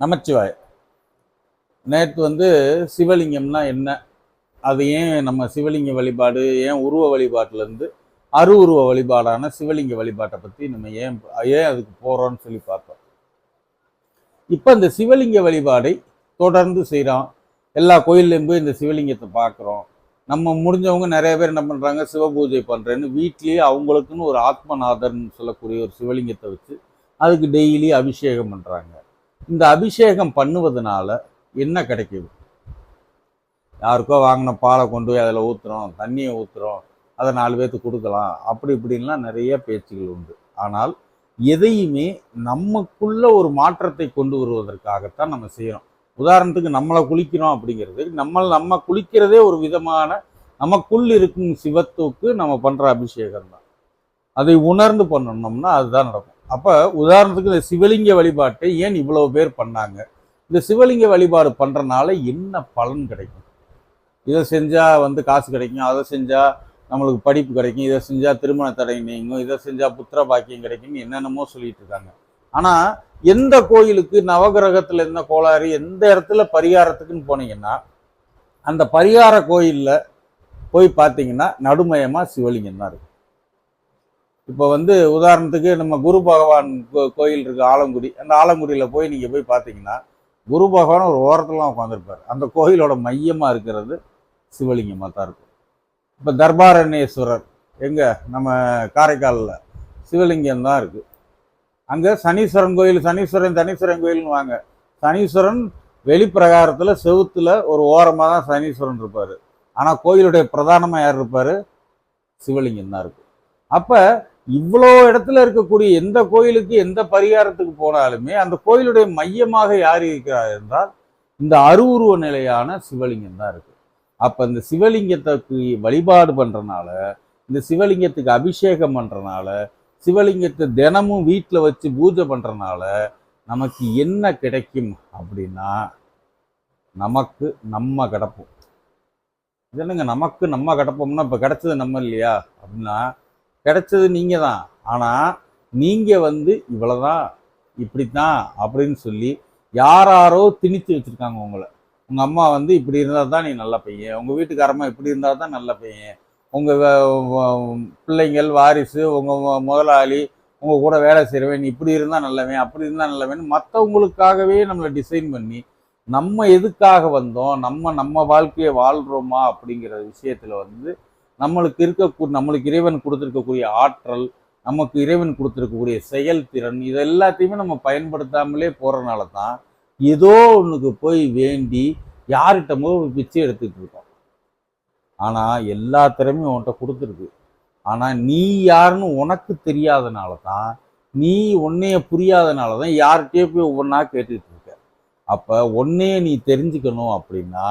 நமச்சிவாய. நேற்று வந்து சிவலிங்கம்னா என்ன? அது ஏன் நம்ம சிவலிங்க வழிபாடு ஏன் உருவ வழிபாட்டிலேருந்து அரு உருவ வழிபாடான சிவலிங்க வழிபாட்டை பற்றி நம்ம ஏன் ஏன் அதுக்கு போகிறோம்னு சொல்லி பார்ப்போம் இப்போ இந்த சிவலிங்க வழிபாடை தொடர்ந்து செய்கிறோம் எல்லா கோயில்லையும் போய் இந்த சிவலிங்கத்தை பார்க்குறோம். நம்ம முடிஞ்சவங்க நிறைய பேர் என்ன பண்ணுறாங்க சிவபூஜை பண்ணுறேன்னு வீட்லேயே அவங்களுக்குன்னு ஒரு ஆத்மநாதர்னு சொல்லக்கூடிய ஒரு சிவலிங்கத்தை வச்சு அதுக்கு டெய்லி அபிஷேகம் பண்ணுறாங்க இந்த அபிஷேகம் பண்ணுவதனால என்ன கிடைக்குது? யாருக்கோ வாங்கின பாலை கொண்டு போய் அதில் ஊற்றுறோம் தண்ணியை ஊற்றுறோம் அதை நாலு பேர்த்துக்கு கொடுக்கலாம் அப்படி இப்படின்லாம் நிறைய பேச்சுகள் உண்டு. ஆனால் எதையுமே நமக்குள்ள ஒரு மாற்றத்தை கொண்டு வருவதற்காகத்தான் நம்ம செய்கிறோம் உதாரணத்துக்கு நம்மளை குளிக்கிறோம் அப்படிங்கிறது நம்ம நம்ம குளிக்கிறதே ஒரு விதமான நமக்குள் இருக்கும் சிவத்துக்கு நம்ம பண்ணுற அபிஷேகம் தான் அதை உணர்ந்து பண்ணணும்னா அதுதான் நடக்கும். அப்போ உதாரணத்துக்கு இந்த சிவலிங்க வழிபாட்டை ஏன் இவ்வளோ பேர் பண்ணாங்க? இந்த சிவலிங்க வழிபாடு பண்ணுறனால என்ன பலன் கிடைக்கும்? இதை செஞ்சால் வந்து காசு கிடைக்கும் அதை செஞ்சால் நம்மளுக்கு படிப்பு கிடைக்கும் இதை செஞ்சால் திருமண தடை நீங்கும் இதை செஞ்சால் புத்திர பாக்கியம் கிடைக்கும்னு என்னென்னமோ சொல்லிட்டு இருக்காங்க. ஆனால் எந்த கோயிலுக்கு நவகிரகத்தில் இருந்த கோளாறு எந்த இடத்துல பரிகாரத்துக்குன்னு போனீங்கன்னா அந்த பரிகார கோயிலில் போய் பார்த்தீங்கன்னா நடுமயமாக சிவலிங்கம் தான் இருக்கும். இப்போ வந்து உதாரணத்துக்கு நம்ம குரு பகவான் கோ- கோயில் இருக்கு ஆலங்குடி. அந்த ஆலங்குடியில் போய் நீங்கள் போய் பார்த்தீங்கன்னா குரு பகவான் ஒரு ஓரத்துலாம் உட்காந்துருப்பார் அந்த கோயிலோட மையமாக இருக்கிறது சிவலிங்கமாக தான் இருக்கும். இப்போ தர்பாரண்யேஸ்வரர் எங்கே? நம்ம காரைக்காலில். சிவலிங்கம் தான் இருக்குது அங்கே சனீஸ்வரன் கோயில் சனீஸ்வரன் தனீஸ்வரன் கோயில்னு வாங்க. சனீஸ்வரன் வெளிப்பிரகாரத்தில் செவுத்தில் ஒரு ஓரமாக தான் சனீஸ்வரன் இருப்பார். ஆனால் கோயிலுடைய பிரதானமாக யார் இருப்பார்? சிவலிங்கம் தான் இருக்குது அப்போ இவ்வளோ இடத்துல இருக்கக்கூடிய எந்த கோயிலுக்கு எந்த பரிகாரத்துக்கு போனாலுமே அந்த கோயிலுடைய மையமாக யார் இருக்கிறார் என்றால் இந்த அருவுருவ நிலையான சிவலிங்கம் தான் இருக்கு. அப்போ இந்த சிவலிங்கத்துக்கு வழிபாடு பண்ணுறனால இந்த சிவலிங்கத்துக்கு அபிஷேகம் பண்ணுறனால சிவலிங்கத்தை தினமும் வீட்டில் வச்சு பூஜை பண்ணுறனால நமக்கு என்ன கிடைக்கும் அப்படின்னா நமக்கு நம்ம கிடப்போம். இது என்னங்க நமக்கு நம்ம கிடப்போம்னா இப்போ கிடச்சது நம்ம இல்லையா? அப்படின்னா கிடைச்சது நீங்கள் தான் ஆனால் நீங்கள் வந்து இவ்வளோதான் இப்படித்தான் அப்படின்னு சொல்லி யாராரோ திணித்து வச்சுருக்காங்க உங்களை. உங்கள் அம்மா வந்து இப்படி இருந்தால் தான் நீ நல்ல பையன். உங்கள் வீட்டுக்காரம்மா இப்படி இருந்தால் தான் நல்ல பையன். உங்கள் பிள்ளைங்கள் வாரிசு உங்கள் முதலாளி உங்கள் கூட வேலை செய்கிறவன் நீ இப்படி இருந்தால் நல்லவன் அப்படி இருந்தால் நல்லவன் மற்றவங்களுக்காகவே நம்மளை டிசைன் பண்ணி நம்ம எதுக்காக வந்தோம் நம்ம நம்ம வாழ்க்கையை வாழ்கிறோமா அப்படிங்கிற விஷயத்தில் வந்து நம்மளுக்கு இருக்க நம்மளுக்கு இறைவன் கொடுத்துருக்கக்கூடிய ஆற்றல் நமக்கு இறைவன் கொடுத்துருக்கக்கூடிய செயல்திறன் இது எல்லாத்தையுமே நம்ம பயன்படுத்தாமலே போகிறனால தான் ஏதோ ஒன்றுக்கு போய் வேண்டி யார்கிட்டமோ பிச்சை எடுத்துக்கிட்டு இருக்கோம். ஆனால் எல்லா திறமையும் உன்கிட்ட கொடுத்துருக்கு. ஆனால் நீ யாருன்னு உனக்கு தெரியாதனால தான் நீ உன்னைய புரியாதனால தான் யார்கிட்டயே போய் ஒவ்வொன்றா கேட்டுக்கிட்டு இருக்க. அப்போ உன்னையே நீ தெரிஞ்சுக்கணும் அப்படின்னா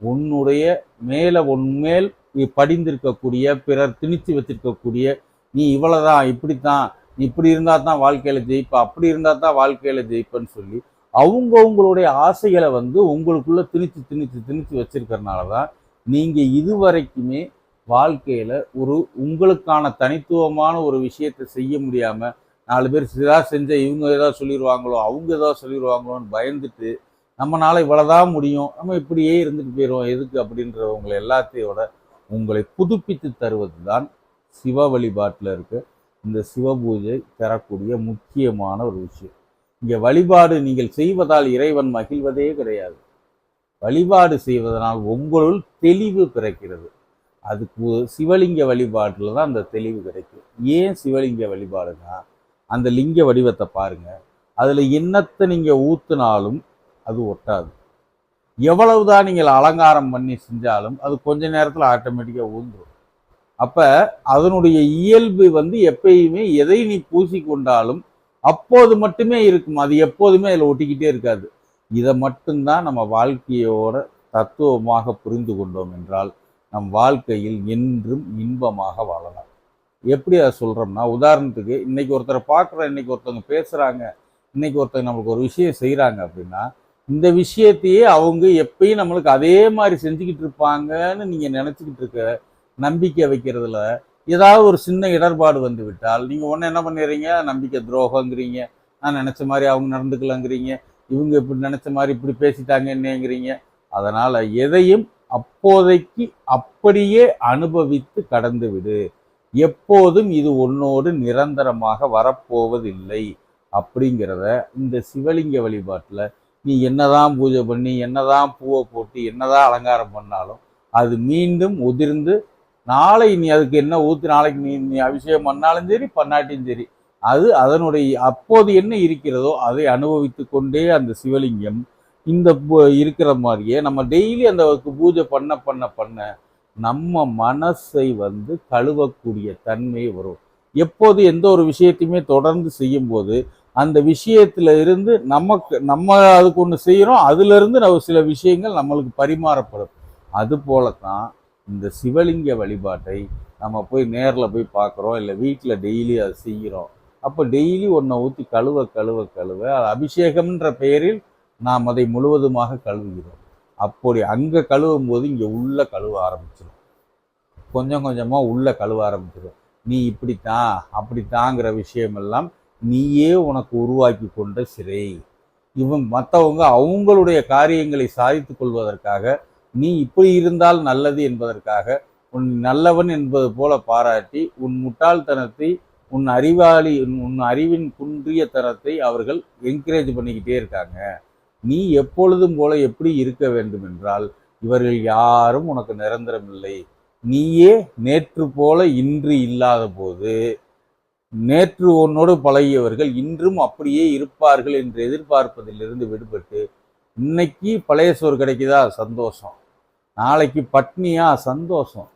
உன்னுடைய மேலே உன்மேல் படிந்திருக்கக்கூடிய பிறர் திணித்து வச்சிருக்கக்கூடிய நீ இவ்வளோதான் இப்படித்தான் நீ இப்படி இருந்தால் தான் வாழ்க்கையில் ஜெயிப்ப அப்படி இருந்தால் தான் வாழ்க்கையில் ஜெயிப்பேன்னு சொல்லி அவங்கவுங்களுடைய ஆசைகளை வந்து உங்களுக்குள்ளே திணிச்சு திணிச்சு திணிச்சு வச்சுருக்கறனால தான் நீங்கள் இதுவரைக்குமே வாழ்க்கையில் ஒரு உங்களுக்கான தனித்துவமான ஒரு விஷயத்தை செய்ய முடியாமல் நாலு பேர் இதாக செஞ்ச இவங்க ஏதாவது சொல்லிடுவாங்களோ அவங்க ஏதாவது சொல்லிடுவாங்களோன்னு பயந்துட்டு நம்மளால இவ்வளோதான் முடியும் நம்ம இப்படியே இருந்துட்டு போயிடுவோம் எதுக்கு அப்படின்றவங்களை எல்லாத்தையோட உங்களை புதுப்பித்து தருவது தான் சிவ வழிபாட்டில் இருக்க. இந்த சிவ பூஜை தரக்கூடிய முக்கியமான ஒரு விஷயம். இங்கே வழிபாடு நீங்கள் செய்வதால் இறைவன் மகிழ்வதே கிடையாது. வழிபாடு செய்வதனால் உங்களுள் தெளிவு பிறக்கிறது. அதுக்கு சிவலிங்க வழிபாட்டில் தான் அந்த தெளிவு கிடைக்கும் ஏன் சிவலிங்க வழிபாடுனா அந்த லிங்க வடிவத்தை பாருங்கள் அதில் என்னத்தை நீங்கள் ஊற்றுனாலும் அது ஒட்டாது. எவ்வளவுதான் நீங்கள் அலங்காரம் பண்ணி செஞ்சாலும் அது கொஞ்ச நேரத்தில் ஆட்டோமேட்டிக்காக ஊந்துடும் அப்போ அதனுடைய இயல்பு வந்து எப்பயுமே எதை நீ பூசிக்கொண்டாலும் அப்போது மட்டுமே இருக்கும். அது எப்போதுமே அதில் ஒட்டிக்கிட்டே இருக்காது. இதை மட்டும்தான் நம்ம வாழ்க்கையோட தத்துவமாக புரிந்து கொண்டோம் என்றால் நம் வாழ்க்கையில் என்றும் இன்பமாக வாழலாம். எப்படி அதை சொல்கிறோம்னா உதாரணத்துக்கு இன்னைக்கு ஒருத்தரை பார்க்குறோம் இன்னைக்கு ஒருத்தவங்க பேசுகிறாங்க இன்னைக்கு ஒருத்தவங்க நம்மளுக்கு ஒரு விஷயம் செய்கிறாங்க அப்படின்னா இந்த விஷயத்தையே அவங்க எப்பயும் நம்மளுக்கு அதே மாதிரி செஞ்சுக்கிட்டு இருப்பாங்கன்னு நீங்கள் நினச்சிக்கிட்டு இருக்க நம்பிக்கை வைக்கிறதுல ஏதாவது ஒரு சின்ன இடர்பாடு வந்து விட்டால் நீங்கள் ஒன்று என்ன பண்ணிடுறீங்க? நம்பிக்கை துரோகங்கிறீங்க. நான் நினச்ச மாதிரி அவங்க நடந்துக்கலங்கிறீங்க. இவங்க இப்படி நினச்ச மாதிரி இப்படி பேசிட்டாங்க என்னங்கிறீங்க. அதனால் எதையும் அப்போதைக்கு அப்படியே அனுபவித்து கடந்து விடு. எப்போதும் இது உன்னோடு நிரந்தரமாக வரப்போவதில்லை அப்படிங்கிறத இந்த சிவலிங்க வழிபாட்டில் நீ என்னதான் பூஜை பண்ணி என்னதான் பூவை போட்டு என்னதான் அலங்காரம் பண்ணாலும் அது மீண்டும் உதிர்ந்து நாளை நீ அதுக்கு என்ன ஊத்து நாளைக்கு நீ நீ அபிஷேகம் பண்ணாலும் சரி பண்ணாட்டியும் சரி அது அதனுடைய அப்போது என்ன இருக்கிறதோ அதை அனுபவித்து கொண்டே அந்த சிவலிங்கம் இந்த இருக்கிற மாதிரியே நம்ம டெய்லி அந்த பூஜை பண்ண பண்ண பண்ண நம்ம மனசை வந்து கழுவக்கூடிய தன்மை வரும். எப்போது எந்த ஒரு விஷயத்தையுமே தொடர்ந்து செய்யும்போது அந்த விஷயத்துல இருந்து நமக்கு நம்ம அதுக்கு ஒன்று செய்கிறோம் அதுலேருந்து நம்ம சில விஷயங்கள் நம்மளுக்கு பரிமாறப்படும். அது போலத்தான் இந்த சிவலிங்க வழிபாட்டை நம்ம போய் நேரில் போய் பார்க்குறோம் இல்லை வீட்டில் டெய்லி அதை செய்கிறோம் அப்போ டெய்லி ஒன்றை ஊற்றி கழுவ கழுவ கழுவ அது அபிஷேகம்ன்ற பெயரில் நாம் அதை முழுவதுமாக கழுவுகிறோம். அப்படி அங்கே கழுவும் போது இங்கே உள்ள கழுவ ஆரம்பிச்சிடும் கொஞ்சம் கொஞ்சமாக உள்ள கழுவ ஆரம்பிச்சிடும் நீ இப்படித்தான் அப்படித்தாங்கிற விஷயமெல்லாம் நீயே உனக்கு உருவாக்கி கொண்ட சிறை. இவன் மற்றவங்க அவங்களுடைய காரியங்களை சாதித்து கொள்வதற்காக நீ இப்படி இருந்தால் நல்லது என்பதற்காக உன் நல்லவன் என்பது போல பாராட்டி உன் முட்டாள்தனத்தை உன் அறிவாளி உன் அறிவின் குன்றிய தரத்தை அவர்கள் என்கரேஜ் பண்ணிக்கிட்டே இருக்காங்க. நீ எப்பொழுதும் போல எப்படி இருக்க வேண்டும் என்றால் இவர்கள் யாரும் உனக்கு நிரந்தரம் இல்லை நீயே நேற்று போல இன்று இல்லாத போது நேற்று உன்னோடு பழகியவர்கள் இன்றும் அப்படியே இருப்பார்கள் என்று எதிர்பார்ப்பதிலிருந்து விடுபட்டு இன்னைக்கு பழைய சோறு கிடைக்குதா? சந்தோஷம். நாளைக்கு பட்னியா? சந்தோஷம்.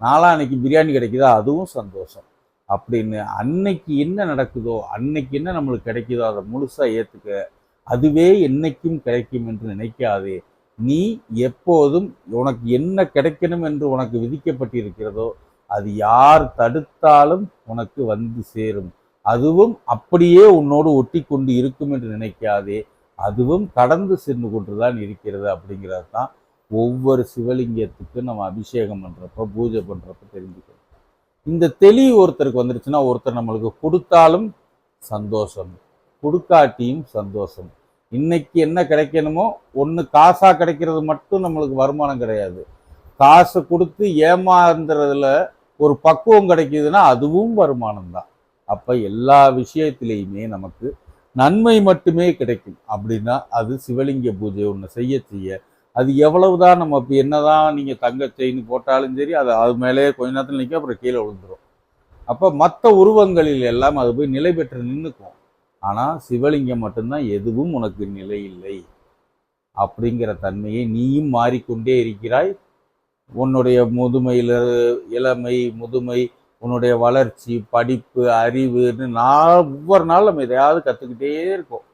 நாளான்னைக்கு பிரியாணி கிடைக்குதா? அதுவும் சந்தோஷம். அப்படின்னு அன்னைக்கு என்ன நடக்குதோ அன்னைக்கு என்ன நம்மளுக்கு கிடைக்குதோ அதை முழுசாக ஏற்றுக்க அதுவே என்னைக்கும் கிடைக்கும் என்று நினைக்காதே. நீ எப்போதும் உனக்கு என்ன கிடைக்கணும் என்று உனக்கு விதிக்கப்பட்டிருக்கிறதோ அது யார் தடுத்தாலும் உனக்கு வந்து சேரும். அதுவும் அப்படியே உன்னோடு ஒட்டி கொண்டு இருக்கும் என்று நினைக்காதே. அதுவும் கடந்து சென்று கொண்டுதான் இருக்கிறது அப்படிங்கிறது தான் ஒவ்வொரு சிவலிங்கத்துக்கும் நம்ம அபிஷேகம் பண்ணுறப்ப பூஜை பண்ணுறப்ப தெரிஞ்சுக்கணும். இந்த தெளிவு ஒருத்தருக்கு வந்துருச்சுன்னா ஒருத்தர் நம்மளுக்கு கொடுத்தாலும் சந்தோஷம். கொடுக்காட்டியும் சந்தோஷம். இன்னைக்கு என்ன கிடைக்கணுமோ ஒன்று காசாக கிடைக்கிறது மட்டும் நம்மளுக்கு வருமானம் கிடையாது. காசை கொடுத்து ஏமாந்துறதுல ஒரு பக்குவம் கிடைக்குதுன்னா அதுவும் வருமானம் தான். அப்போ எல்லா விஷயத்திலையுமே நமக்கு நன்மை மட்டுமே கிடைக்கும். அப்படின்னா அது சிவலிங்க பூஜை ஒன்று செய்ய செய்ய அது எவ்வளவுதான் நம்ம இப்போ என்னதான் நீங்கள் தங்க செயின் போட்டாலும் சரி அது அது மேலே கொஞ்ச நேரத்தில் நிற்கும் அப்புறம் கீழே விழுந்துடும் அப்போ மற்ற உருவங்களில் எல்லாம் அது போய் நிலை பெற்று நின்றுக்கும் ஆனால் சிவலிங்கம் மட்டும்தான் எதுவும் உனக்கு நிலை இல்லை. அப்படிங்கிற தன்மையை நீயும் மாறிக்கொண்டே இருக்கிறாய். உன்னுடைய முதுமையில் இளமை முதுமை உன்னுடைய வளர்ச்சி படிப்பு அறிவுன்னு நான் ஒவ்வொரு நாளும் நம்ம எதையாவது கற்றுக்கிட்டே இருக்கோம்.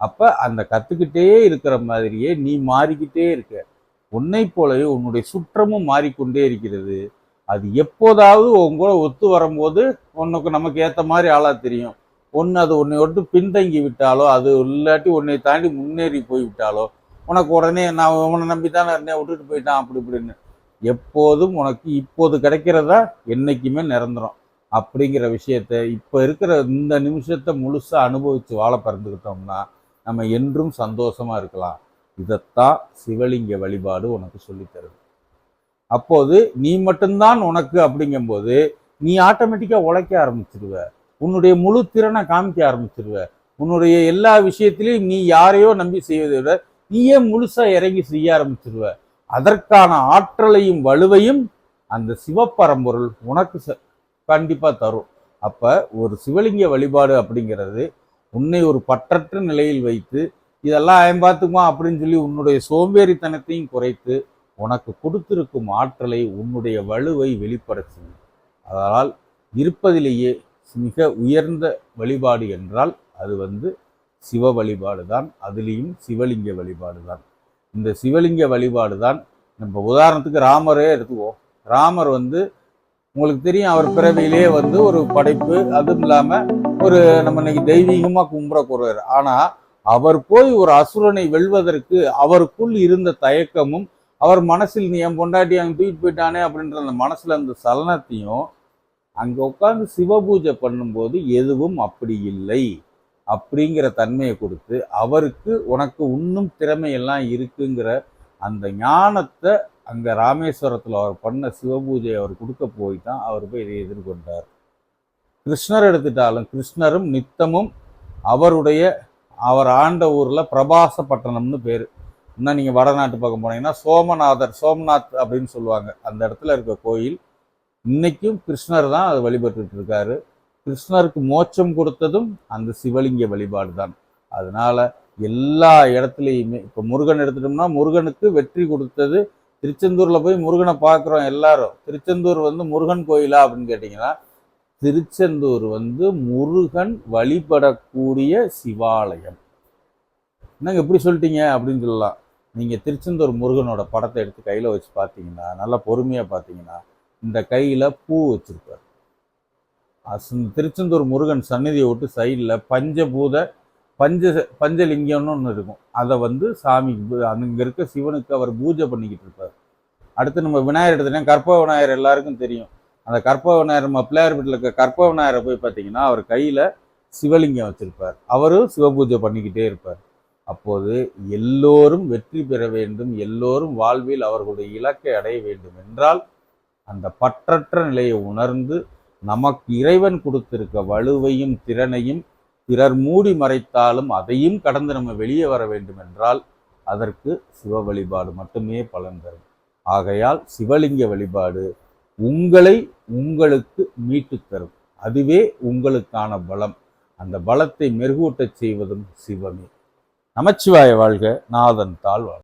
அப்போ அந்த கற்றுக்கிட்டே இருக்கிற மாதிரியே நீ மாறிக்கிட்டே இருக்க. உன்னை போலவே உன்னுடைய சுற்றமும் மாறிக்கொண்டே இருக்கிறது. அது எப்போதாவது உன் கூட ஒத்து வரும்போது உனக்கு நமக்கு ஏற்ற மாதிரி ஆளாக தெரியும். ஒன்று அது உன்னை விட்டு பின்தங்கி விட்டாலோ அது இல்லாட்டி உன்னை தாண்டி முன்னேறி போய் விட்டாலோ உனக்கு உடனே நான் உன்னை நம்பி தானே இருந்தேன் விட்டுட்டு போயிட்டான் அப்படி இப்படின்னு. எப்போதும் உனக்கு இப்போது கிடைக்கிறதா என்னைக்குமே நிரந்தரம் அப்படிங்கிற விஷயத்த இப்போ இருக்கிற இந்த நிமிஷத்தை முழுசாக அனுபவித்து வாழ பிறந்துக்கிட்டோம்னா நம்ம என்றும் சந்தோஷமா இருக்கலாம். இதைத்தான் சிவலிங்க வழிபாடு உனக்கு சொல்லித்தருது அப்போது நீ மட்டும்தான் உனக்கு அப்படிங்கும்போது நீ ஆட்டோமேட்டிக்காக உழைக்க ஆரம்பிச்சிருவ. உன்னுடைய முழு திறனை காமிக்க ஆரம்பிச்சிருவ. உன்னுடைய எல்லா விஷயத்திலையும் நீ யாரையோ நம்பி செய்வதை விட நீயே முழுசாக இறங்கி செய்ய ஆரம்பிச்சிருவ. அதற்கான ஆற்றலையும் வலுவையும் அந்த சிவப்பரம்பொருள் உனக்கு ச- தரும். அப்போ ஒரு சிவலிங்க வழிபாடு அப்படிங்கிறது உன்னை ஒரு பற்றற்ற நிலையில் வைத்து இதெல்லாம் ஐம்பாத்துக்குமா அப்படின்னு சொல்லி உன்னுடைய சோம்பேறித்தனத்தையும் குறைத்து உனக்கு கொடுத்திருக்கும் ஆற்றலை உன்னுடைய வலுவை வெளிப்பட செய்யும் அதனால் இருப்பதிலேயே மிக உயர்ந்த வழிபாடு என்றால் அது வந்து சிவ வழிபாடு தான் அதுலேயும் சிவலிங்க வழிபாடு தான் இந்த சிவலிங்க வழிபாடு தான் நம்ம உதாரணத்துக்கு ராமரே எடுத்துக்குவோம். ராமர் வந்து உங்களுக்கு தெரியும் அவர் பிறவியிலே வந்து ஒரு படைப்பு அதுவும் இல்லாம ஒரு நம்ம இன்னைக்கு தெய்வீகமா கூறுவார் ஆனா அவர் போய் ஒரு அசுரனை வெல்வதற்கு அவருக்குள் இருந்த தயக்கமும் அவர் மனசில் நீ என் பொண்டாட்டி அங்க தூக்கிட்டு போயிட்டானே அப்படின்ற அந்த மனசுல அந்த சலனத்தையும் அங்க உட்கார்ந்து சிவபூஜை பண்ணும்போது எதுவும் அப்படி இல்லை. அப்படிங்கிற தன்மையை கொடுத்து அவருக்கு உனக்கு இன்னும் திறமையெல்லாம் இருக்குங்கிற அந்த ஞானத்தை அங்கே ராமேஸ்வரத்தில் அவர் பண்ண சிவபூஜை அவர் கொடுக்க போய் தான் அவர் போய் இதை எதிர்கொண்டார். கிருஷ்ணர் எடுத்துட்டாலும் கிருஷ்ணரும் நித்தமும் அவருடைய அவர் ஆண்ட ஊரில் பிரபாச பட்டணம்னு பேர். இன்னும் நீங்கள் வடநாட்டு பக்கம் போனீங்கன்னா சோமநாதர் சோமநாத் அப்படின்னு சொல்லுவாங்க. அந்த இடத்துல இருக்க கோயில் இன்னைக்கும் கிருஷ்ணர் தான் அது வழிபட்டுட்டு இருக்காரு. கிருஷ்ணருக்கு மோட்சம் கொடுத்ததும் அந்த சிவலிங்க வழிபாடு தான் அதனால எல்லா இடத்துலையுமே இப்போ முருகன் எடுத்துட்டோம்னா முருகனுக்கு வெற்றி கொடுத்தது. திருச்செந்தூரில் போய் முருகனை பார்க்குறோம் எல்லாரும். திருச்செந்தூர் வந்து முருகன் கோயிலா அப்படின்னு கேட்டிங்கன்னா திருச்செந்தூர் வந்து முருகன் வழிபடக்கூடிய சிவாலயம். என்னங்க எப்படி சொல்லிட்டீங்க அப்படின்னு சொல்லலாம். நீங்கள் திருச்செந்தூர் முருகனோட படத்தை எடுத்து கையில் வச்சு பார்த்தீங்கன்னா நல்லா பொறுமையாக பார்த்தீங்கன்னா இந்த கையில் பூ வச்சுருப்பார். திருச்செந்தூர் முருகன் சந்நிதியை விட்டு சைடில் பஞ்சபூத பஞ்ச பஞ்சலிங்கம்னு ஒன்று இருக்கும். அதை வந்து சாமி அங்கே இருக்க சிவனுக்கு அவர் பூஜை பண்ணிக்கிட்டு இருப்பார். அடுத்து நம்ம விநாயகர் எடுத்துட்டேன் கற்ப விநாயகர் எல்லாருக்கும் தெரியும். அந்த கற்ப விநாயகர் நம்ம பிள்ளையார் வீட்டில் இருக்க கற்ப விநாயகரை போய் பார்த்தீங்கன்னா அவர் கையில் சிவலிங்கம் வச்சுருப்பார். அவரும் சிவபூஜை பண்ணிக்கிட்டே இருப்பார். அப்போது எல்லோரும் வெற்றி பெற வேண்டும். எல்லோரும் வாழ்வில் அவர்களுடைய இலக்கை அடைய வேண்டும் என்றால் அந்த பற்றற்ற நிலையை உணர்ந்து நமக்கு இறைவன் கொடுத்திருக்க வலுவையும் திறனையும் பிறர் மூடி மறைத்தாலும் அதையும் கடந்து நம்ம வெளியே வர வேண்டும் என்றால் அதற்கு சிவ வழிபாடு மட்டுமே பலன் தரும். ஆகையால் சிவலிங்க வழிபாடு உங்களை உங்களுக்கு மீட்டுத் தரும். அதுவே உங்களுக்கான பலம். அந்த பலத்தை மெருகூட்டச் செய்வதும் சிவமே. நமச்சிவாய வாழ்க. நாதன் தாழ் வாழ்க